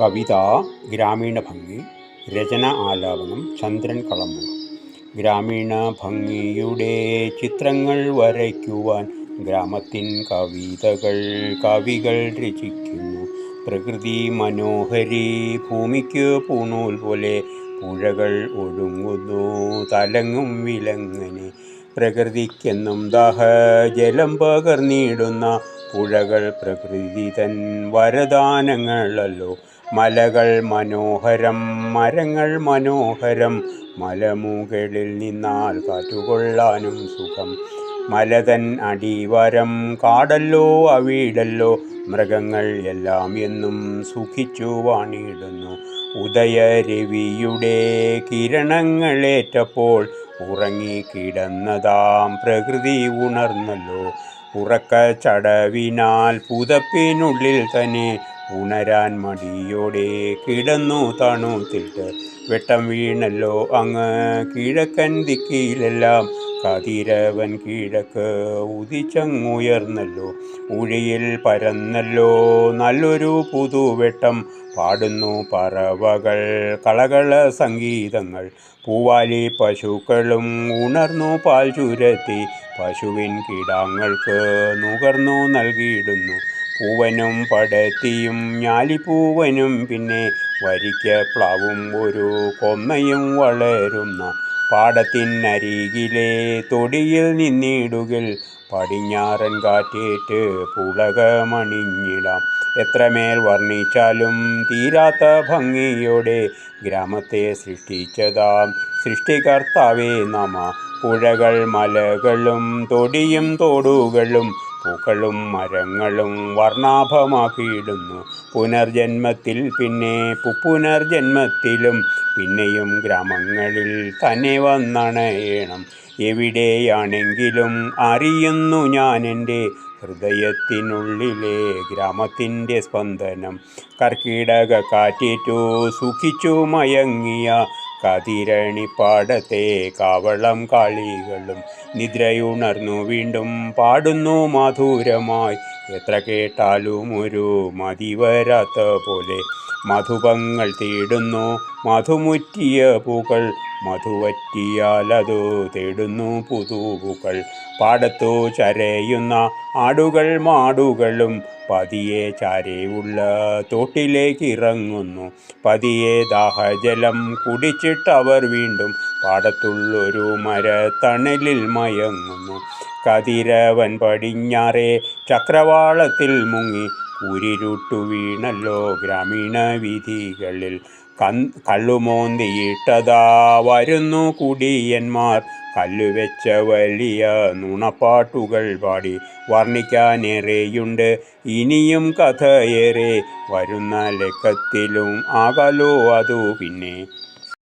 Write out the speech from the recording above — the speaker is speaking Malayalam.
കവിത ഗ്രാമീണ ഭംഗി രചന ആലാപനം ചന്ദ്രൻ കളമ്പൂർ ഗ്രാമീണ ഭംഗിയുടെ ചിത്രങ്ങൾ വരയ്ക്കുവാൻ ഗ്രാമത്തിൻ കവിതകൾ കവികൾ രചിക്കുന്നു. പ്രകൃതി മനോഹരി ഭൂമിക്ക് പൂണൂൽ പോലെ പുഴകൾ ഒഴുങ്ങുന്നു തലങ്ങും വിലങ്ങനെ. പ്രകൃതിക്കെന്നും ദാഹ ജലം പകർന്നിടുന്ന പുഴകൾ പ്രകൃതി തൻ വരദാനങ്ങളല്ലോ. മലകൾ മനോഹരം മരങ്ങൾ മനോഹരം. മലമുകളിൽ നിന്നാൽ കാറ്റുകൊള്ളാനും സുഖം. മലതൻ അടിവരം കാടല്ലോ അവിടല്ലോ. മൃഗങ്ങൾ എല്ലാം എന്നും സുഖിച്ചു വാണിടുന്നു. ഉദയരവിയുടെ കിരണങ്ങളേറ്റപ്പോൾ ഉറങ്ങിക്കിടന്നതാം പ്രകൃതി ഉണർന്നല്ലോ. ഉറക്ക ചടവിനാൽ പുതപ്പിനുള്ളിൽ തന്നെ ഉണരാൻ മടിയോടെ കിടന്നു തണുത്തിട്ട് വെട്ടം വീണല്ലോ അങ്ങ് കിഴക്കൻ ദിക്കിയിലെല്ലാം. കതിരവൻ കിഴക്ക് ഉദിച്ചങ്ങുയർന്നല്ലോ. ഉഴിയിൽ പരന്നല്ലോ നല്ലൊരു പുതുവെട്ടം. പാടുന്നു പറവകൾ കളകള സംഗീതങ്ങൾ. പൂവാലി പശുക്കളും ഉണർന്നു പാൽ ചുരത്തി. പശുവിൻ കീടാങ്ങൾക്ക് നുകർന്നു നൽകിയിടുന്നു. പൂവനും പടത്തിയും ഞാലിപ്പൂവനും പിന്നെ വരിക്ക പ്ലാവും ഒരു കൊന്നയും വളരുന്ന പാടത്തിനരികിലെ തൊടിയിൽ നിന്നിടുകിൽ പടിഞ്ഞാറൻ കാറ്റേറ്റ് പുളകമണിഞ്ഞിടാം. എത്രമേൽ വർണിച്ചാലും തീരാത്ത ഭംഗിയോടെ ഗ്രാമത്തെ സൃഷ്ടിച്ചതാം. സൃഷ്ടികർത്താവേ നമ. പുഴകൾ മലകളും തൊടിയും തോടുകളും പൂക്കളും മരങ്ങളും വർണാഭമാക്കിയിടുന്നു. പുനർജന്മത്തിൽ പിന്നെ പുനർജന്മത്തിലും പിന്നെയും ഗ്രാമങ്ങളിൽ തന്നെ വന്നണയണം. എവിടെയാണെങ്കിലും അറിയുന്നു ഞാൻ എന്റെ ഹൃദയത്തിനുള്ളിലെ ഗ്രാമത്തിന്റെ സ്പന്ദനം. കർക്കിടക കാറ്റേറ്റു സുഖിച്ചു മയങ്ങിയ കതിരണിപ്പാടത്തെ കാവളം കാളികളും നിദ്രയുണർന്നു വീണ്ടും പാടുന്നു മധുരമായി. എത്ര കേട്ടാലും ഒരു മതി വരാത്ത പോലെ മധുപങ്ങൾ തേടുന്നു. മധുമുറ്റിയ പൂക്കൾ മധുവറ്റിയാൽ അത് തേടുന്നു പുതുപൂക്കൾ. പാടത്തു ചരയുന്ന ആടുകൾ മാടുകളും പതിയെ ചാരയുള്ള തോട്ടിലേക്ക് ഇറങ്ങുന്നു. പതിയെ ദാഹജലം കുടിച്ചിട്ടവർ വീണ്ടും പാടത്തുള്ളൊരു മരത്തണലിൽ മയങ്ങുന്നു. കതിരവൻ പടിഞ്ഞാറേ ചക്രവാളത്തിൽ മുങ്ങി ഉരിരുട്ടു വീണല്ലോ ഗ്രാമീണ വിധികളിൽ കൺ കള്ളുമോന്തിയിട്ടതാ വരുന്നു കുടിയന്മാർ. കല്ലുവെച്ച വലിയ നുണപ്പാട്ടുകൾ പാടി വർണിക്കാനേറെയുണ്ട്. ഇനിയും കഥയേറെ വരുന്ന ലക്കത്തിലും ആകലോ അതു പിന്നെ